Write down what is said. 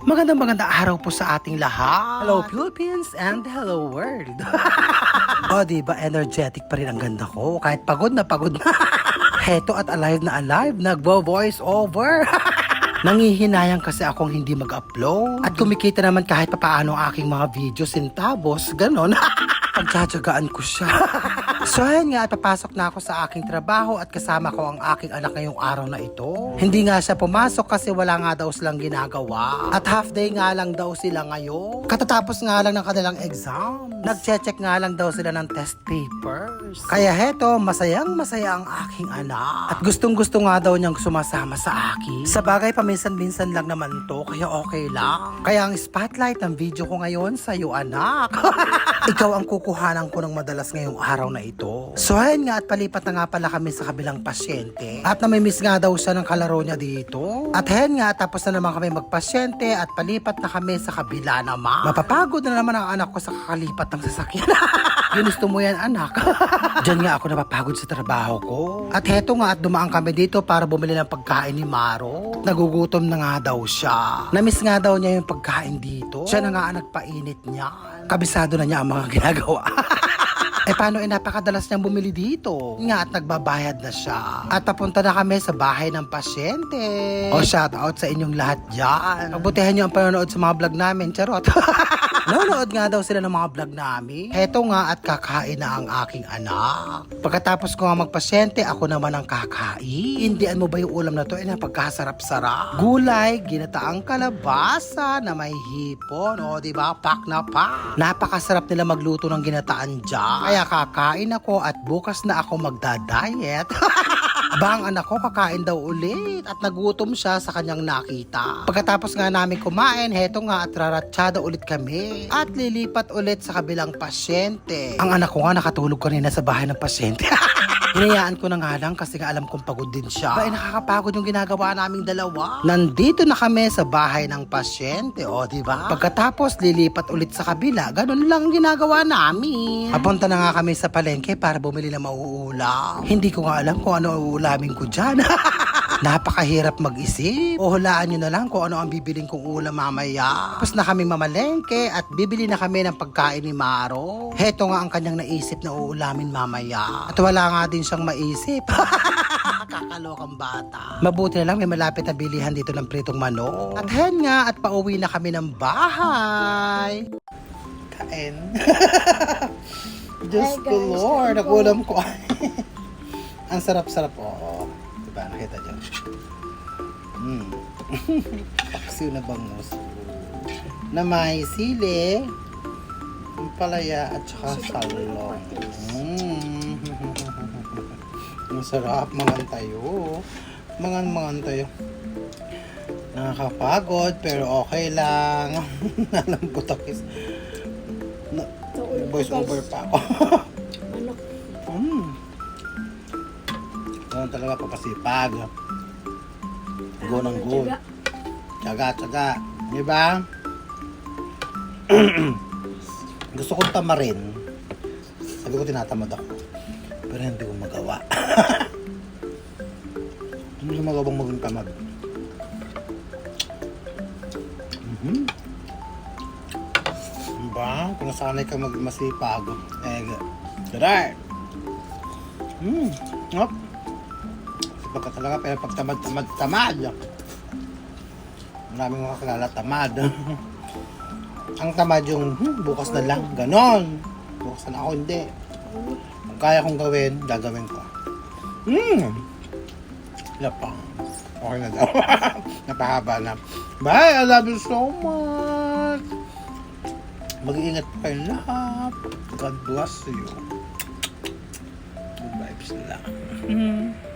Magandang magandang araw po sa ating lahat. Hello Philippines and hello world. o di ba energetic pa rin ang ganda ko kahit pagod na pagod na. Heto at alive na alive, nagbo-voice over. Nangihinayang kasi akong hindi mag-upload. At kumikita naman kahit papaano ang aking mga video sintabos, ganon. Pagtsatsagaan ko siya. So ayun nga, at papasok na ako sa aking trabaho at kasama ko ang aking anak ngayong araw na ito. Hindi nga siya pumasok kasi wala nga daw silang ginagawa. At half day nga lang daw sila ngayon. Katatapos nga lang ng kanilang exam. Nag-check nga lang daw sila ng test papers. Kaya heto, masayang masaya ang aking anak. At gustong gusto nga daw niyang sumasama sa akin. Sa bagay, paminsan-minsan lang naman to, kaya okay lang. Kaya ang spotlight ng video ko ngayon sa iyo, anak. Ikaw ang kukuhanan ko ng madalas ngayong araw na ito. So ayun nga at palipat na nga pala kami sa kabilang pasyente. At namimiss nga daw siya ng kalaro niya dito. At ayun nga tapos na naman kami magpasyente at palipat na kami sa kabila naman. Mapapagod na naman ang anak ko sa kakalipat ng sasakyan. Ginusto mo yan anak. Diyan nga ako napapagod sa trabaho ko. At heto nga at dumaan kami dito para bumili ng pagkain ni Maro. Nagugutom na nga daw siya. Namiss nga daw niya yung pagkain dito. Siya na nga ang nagpainit niya. Kabisado na niya ang mga ginagawa. Eh paano eh napakadalas niyang bumili dito? Nga at nagbabayad na siya. At papunta na kami sa bahay ng pasyente. O shout out sa inyong lahat dyan. Pagbutihan niyo ang panonood sa mga vlog namin. Charot. Nanonood nga daw sila ng mga vlog namin. Heto nga at kakain na ang aking anak. Pagkatapos ko nga magpasyente, ako naman ang kakain. Indian mo ba yung ulam na to? Eh napagkasarap-sarap. Gulay, ginataang kalabasa na may hipon. O di ba? Pak na pa. Napakasarap nila magluto ng ginataan dyan. Kaya kakain ako at bukas na ako magda-diet. Aba, ang anak ko kakain daw ulit at nagutom siya sa kanyang nakita. Pagkatapos nga namin kumain, heto nga at raratsyado ulit kami at lilipat ulit sa kabilang pasyente. Ang anak ko nga nakatulog kanina sa bahay ng pasyente. Hinayaan ko na nga lang kasi nga alam kong pagod din siya. Ba, eh, nakakapagod yung ginagawa naming dalawa. Nandito na kami sa bahay ng pasyente, o di ba? Pagkatapos lilipat ulit sa kabila, ganun lang ang ginagawa namin. Papunta na nga kami sa palengke para bumili ng mauulam. Hindi ko nga alam kung ano uulamin ko dyan. Napakahirap mag-isip. O hulaan nyo na lang kung ano ang bibiling kong ulam mamaya. Tapos na kaming mamalengke at bibili na kami ng pagkain ni Maro. Heto nga ang kanyang naisip na uulamin mamaya. At wala nga din siyang maisip. Kakalokang bata. Mabuti na lang may malapit na bilihan dito ng pritong manok. At hen nga at pauwi na kami ng bahay. Kain. Diyos ko. Lord, Ano ang po? ulam ko. ang sarap-sarap oh. Diba, nakita dyan. Mm. Paksiw na bangus. Na may sili, palaya at saka salong. Mm. Ang sarap, mangan tayo. Mangan, mangan tayo. Nakakapagod, pero okay lang. Alam ko takis. Na, voice over pa ako. Mm. Ganun talaga papasipag. Go ng go. Tsaga, tsaga. Di ba? Gusto kong tamarin. Sabi ko tinatamad ako. Pero hindi ko magawa. Hindi ko magawang maging tamad. Mhm. Diba? Kung nasanay ka magmasipag. Eh, Darar! Hmm, ngop. Sipag ka talaga, pero pag tamad, tamad, tamad. Maraming mga kakilala tamad. Ang tamad yung, hmm, bukas na lang, ganon. Bukas na ako, hindi. Kung kaya kong gawin, gagawin ko. Hmm. Lapang. Okay na daw. Napahaba na. Bye! I love you so much! Mag-iingat po kayo lahat. God bless you. Good vibes lang.